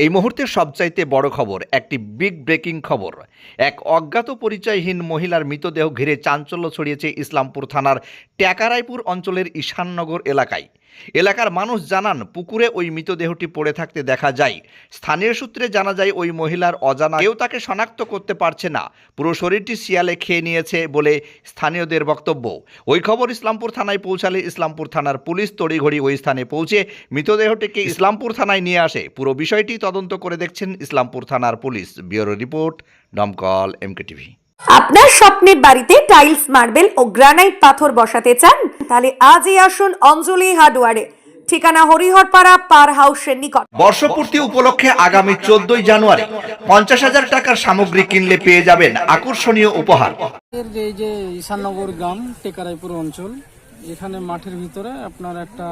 এই মুহূর্তের সবচাইতে বড় খবর, একটি বিগ ব্রেকিং খবর। এক অজ্ঞাত পরিচয়হীন মহিলার মৃতদেহ ঘিরে চাঞ্চল্য ছড়িয়েছে ইসলামপুর থানার ট্যাকারাইপুর অঞ্চলের ঈশাননগর এলাকায়। এলাকার মানুষ জানান, পুকুরে ওই মৃতদেহটি পড়ে থাকতে দেখা যায়। স্থানীয় সূত্রে জানা যায়, ওই মহিলার অজানা কেউ তাকে শনাক্ত করতে পারছে না। পুরো শরীরটি শিয়ালে খেয়ে নিয়েছে বলে স্থানীয়দের বক্তব্য। ওই খবর ইসলামপুর থানায় পৌঁছালে ইসলামপুর থানার পুলিশ তড়িঘড়ি ওই স্থানে পৌঁছে মৃতদেহটিকে ইসলামপুর থানায় নিয়ে আসে। পুরো বিষয়টি তদন্ত করে দেখছেন ইসলামপুর থানার পুলিশ। ব্যুরো রিপোর্ট দমকল এমকে টিভি। আপনার স্বপ্নের বাড়িতে টাইলস মার্বেল ও গ্রানাইট পাথর বসাতে চান? তাহলে আজই আসুন অঞ্জলি হার্ডওয়ারে। ঠিকানা হরিহরপাড়া পার হাউসের নিকট। বর্ষপূর্তি উপলক্ষে আগামী চোদ্দই জানুয়ারি পঞ্চাশ হাজার টাকার সামগ্রী কিনলে পেয়ে যাবেন আকর্ষণীয় উপহার। এর এই যে ঈশাননগর গ্রাম টেকারাইপুর অঞ্চল এখানে মাঠের ভিতরে আপনার একটা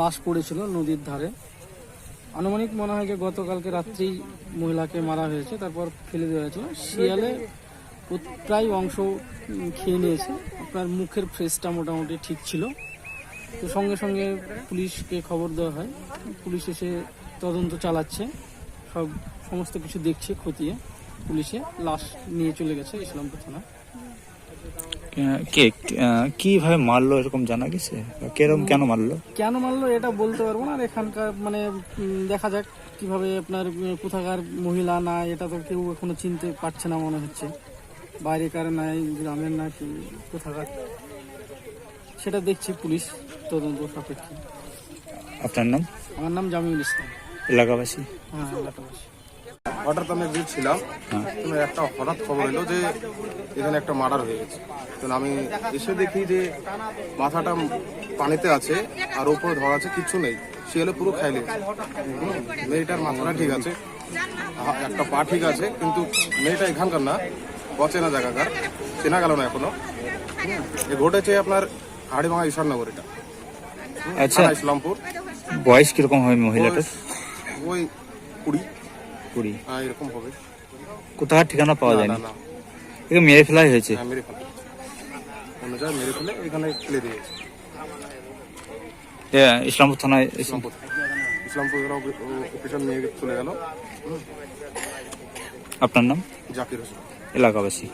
লাশ পড়েছিল নদীর ধারে। আনুমানিক মনে হয় যে গতকালকে রাত্রেই মহিলাকে মারা হয়েছে, তারপর ফেলে দেওয়া হয়েছিল। শিয়ালে প্রায় অংশ খেয়ে নিয়েছে। আপনার মুখের ফ্রেসটা মোটামুটি ঠিক ছিল। তো সঙ্গে সঙ্গে পুলিশকে খবর দেওয়া হয়। পুলিশ এসে তদন্ত চালাচ্ছে। সব, সমস্ত কিছু দেখছে, খতিয়ে পুলিশে লাশ নিয়ে চলে গেছে ইসলামপুর থানা। কে কীভাবে মারলো এরকম জানা গেছে? কেরম কেন মারলো? কেন মারলো এটা বলতে পারব না। আর এখানকার মানে দেখা যাক কীভাবে আপনার কোথাকার মহিলা না এটা তো কেউ এখনও চিনতে পারছে না মনে হচ্ছে। বাইরেকার নাই গ্রামের না কি কোথাকার। সেটা দেখছি পুলিশ তদন্ত সাপেক্ষে। আপনার নাম? আমার নাম জামিউল ইসলাম। এলাকাবাসী? হ্যাঁ এলাকাবাসী। হঠাৎ আমি গিয়েছিলাম তো একটা হঠাৎ খবর এলো যে এখানে একটা মার্ডার হয়ে গেছে। তো আমি এসে দেখি যে মাথাটা পানিতে আছে আর উপরে ধরা আছে কিচ্ছু নেই। শিয়ালে পুরো খাই লেগেছে হুম, মেয়েটার মাথাটা ঠিক আছে। একটা পা ঠিক আছে কিন্তু মেয়েটা এখানকার না অচেনা জায়গাকার। চেনা গেল না এখনও। এ ঘটেছে আপনার হাড়িভাঙা ঈশ্বরনগর এটা। আচ্ছা। ইসলামপুর। বয়স কীরকম হয় মহিলাটার? বয়স ওই কুড়ি। কুড়ি। হ্যাঁ এরকম হবে। কোথাও ঠিকানা পাওয়া যায়নি? না। মেরে ফেলাই হয়েছে? হ্যাঁ মেরে ফেলা অন্য জায়গায় মেরে ফেলে এখানে ফেলে ইসলামপুর থানায় ইসলামপুর। ইসলামপুর অফিসার নিয়ে চলে গেল। আপনার নাম? জাকির হোসেন। এলাকাবাসী।